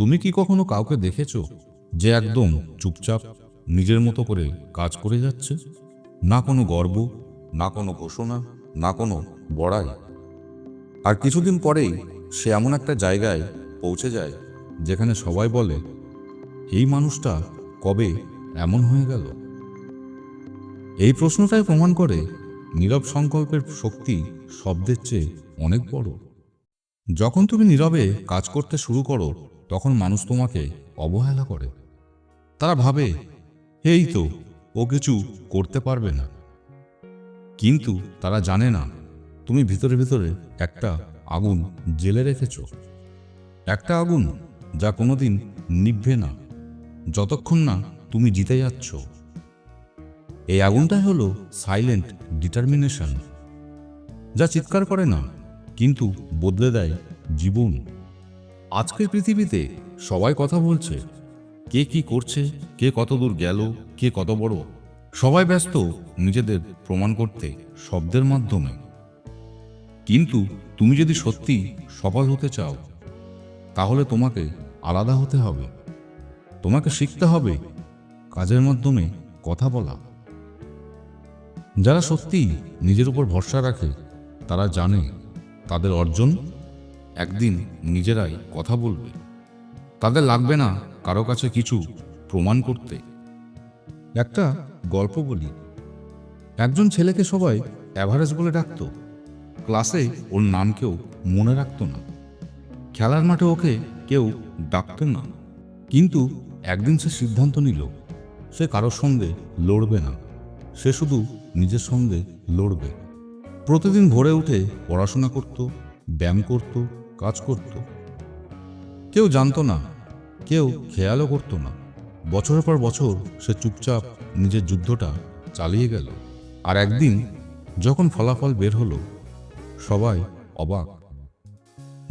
তুমি কি কখনো কাউকে দেখেছ যে একদম চুপচাপ নিজের মতো করে কাজ করে যাচ্ছে? না কোনো গর্ব, না কোনো ঘোষণা, না কোনো বড়াই। আর কিছুদিন পরেই সে এমন একটা জায়গায় পৌঁছে যায় যেখানে সবাই বলে, এই মানুষটা কবে এমন হয়ে গেল? এই প্রশ্নটাই প্রমাণ করে নীরব সংকল্পের শক্তি শব্দের চেয়ে অনেক বড়। যখন তুমি নীরবে কাজ করতে শুরু করো তখন মানুষ তোমাকে অবহেলা করে। তারা ভাবে, এই তো, ও কিছু করতে পারবে না। কিন্তু তারা জানে না, তুমি ভিতরে ভিতরে একটা আগুন জেলে রেখেছ। একটা আগুন যা কোনোদিন নিভবে না, যতক্ষণ না তুমি জিতে যাচ্ছ। এই আগুনটাই হলো সাইলেন্ট ডিটারমিনেশন যা চিৎকার করে না, কিন্তু বদলে দেয় জীবন। আজকের পৃথিবীতে সবাই কথা বলছে, কে কি করছে, কে কত দূর গেল, কে কত বড়। সবাই ব্যস্ত নিজেদের প্রমাণ করতে শব্দের মাধ্যমে। কিন্তু তুমি যদি সত্যি সফল হতে চাও, তাহলে তোমাকে আলাদা হতে হবে। তোমাকে শিখতে হবে কাজের মাধ্যমে কথা বলা। যারা সত্যি নিজের উপর ভরসা রাখে, তারা জানে তাদের অর্জন একদিন নিজেরাই কথা বলবে। তাদের লাগবে না কারও কাছে কিছু প্রমাণ করতে। একটা গল্প বলি। একজন ছেলেকে সবাই অ্যাভারেজ বলে ডাকতো। ক্লাসে ওর নাম কেউ মনে রাখতো না। খেলার মাঠে ওকে কেউ ডাকতো না। কিন্তু একদিন সে সিদ্ধান্ত নিল, সে কারোর সঙ্গে লড়বে না। সে শুধু নিজের সঙ্গে লড়বে। প্রতিদিন ভোরে উঠে পড়াশোনা করত, ব্যায়াম করত কাজ করত। কেউ জানতো না, কেউ খেয়ালও করতো না। বছরের পর বছর সে চুপচাপ নিজের যুদ্ধটা চালিয়ে গেল। আর একদিন যখন ফলাফল বের হলো, সবাই অবাক।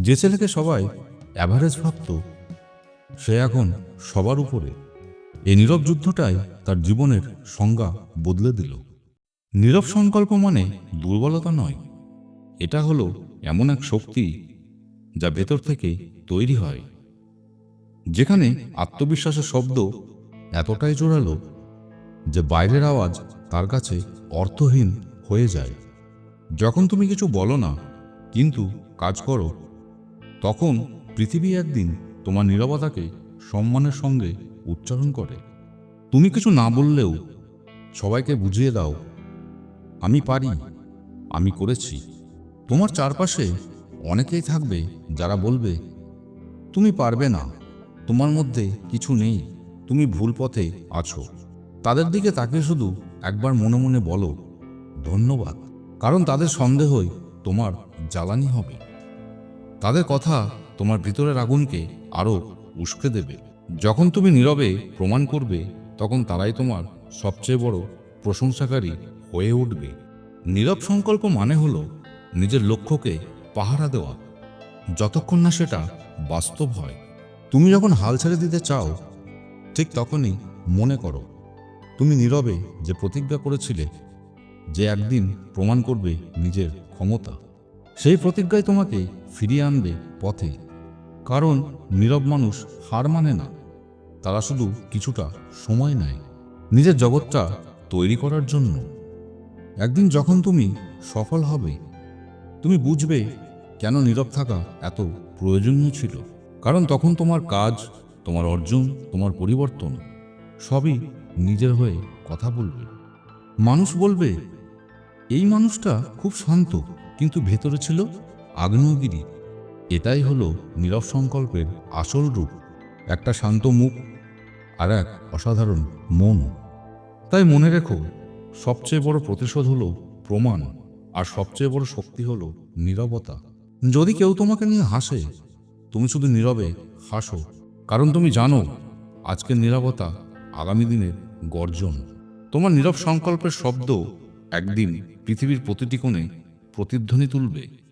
যে ছেলেকে সবাই অ্যাভারেজ ভাবত, সে এখন সবার উপরে। এই নীরব যুদ্ধটাই তার জীবনের সংজ্ঞা বদলে দিল। নীরব সংকল্প মানে দুর্বলতা নয়। এটা হলো এমন এক শক্তি যা ভেতর থেকে তৈরি হয়। যেখানে আত্মবিশ্বাসের শব্দ এতটাই জোরালো যে বাইরের আওয়াজ তার কাছে অর্থহীন হয়ে যায়। যখন তুমি কিছু বলো না, কিন্তু কাজ করো, তখন পৃথিবী একদিন তোমার নীরবতাকে সম্মানের সঙ্গে উচ্চারণ করে। তুমি কিছু না বললেও সবাইকে বুঝিয়ে দাও, আমি পারি, আমি করেছি। তোমার চারপাশে অনেকেই থাকবে যারা বলবে, তুমি পারবে না, তোমার মধ্যে কিছু নেই, তুমি ভুল পথে আছো। তাদের দিকে তাকে শুধু একবার মনে মনে বলো, ধন্যবাদ, কারণ তাদের সন্দেহই তোমার জ্বালানি হবে। তাদের কথা তোমার ভিতরের আগুনকে আরও উস্কে দেবে। যখন তুমি নীরবে প্রমাণ করবে, তখন তারাই তোমার সবচেয়ে বড় প্রশংসাকারী হয়ে উঠবে। নীরব সংকল্প মানে হলো নিজের লক্ষ্যকে পাহারা দেওয়া। যতক্ষণ না সেটা বাস্তব হয়, তুমি যখন হাল ছেড়ে দিতে চাও, ঠিক তখনই মনে করো। তুমি নীরবে যে প্রতিজ্ঞা করেছিলে, যে একদিন প্রমাণ করবে নিজের ক্ষমতা, সেই প্রতিজ্ঞায় তোমাকে ফিরিয়ে আনবে পথে। কারণ নীরব মানুষ হার মানে না, তারা শুধু কিছুটা সময় নেয়, নিজের জগৎটা তৈরি করার জন্য। একদিন যখন তুমি সফল হবে, তুমি বুঝবে কেন নীরব থাকা এত প্রয়োজনীয় ছিল? কারণ তখন তোমার কাজ, তোমার অর্জন, তোমার পরিবর্তন সবই নিজের হয়ে কথা বলবে। মানুষ বলবে, এই মানুষটা খুব শান্ত, কিন্তু ভেতরে ছিল আগ্নেয়গিরি। এটাই হলো নীরব সংকল্পের আসল রূপ। একটা শান্ত মুখ আর এক অসাধারণ মন। তাই মনে রেখো, সবচেয়ে বড় প্রতিশোধ হলো প্রমাণ আর সবচেয়ে বড় শক্তি হলো নীরবতা। যদি কেউ তোমাকে নিয়ে হাসে, তুমি শুধু নীরবে হাসো। কারণ তুমি জানো, আজকের নিরাপত্তা আগামী দিনের গর্জন। তোমার নীরব সংকল্পের শব্দ একদিন পৃথিবীর প্রতিটি কোণে প্রতিধ্বনি তুলবে।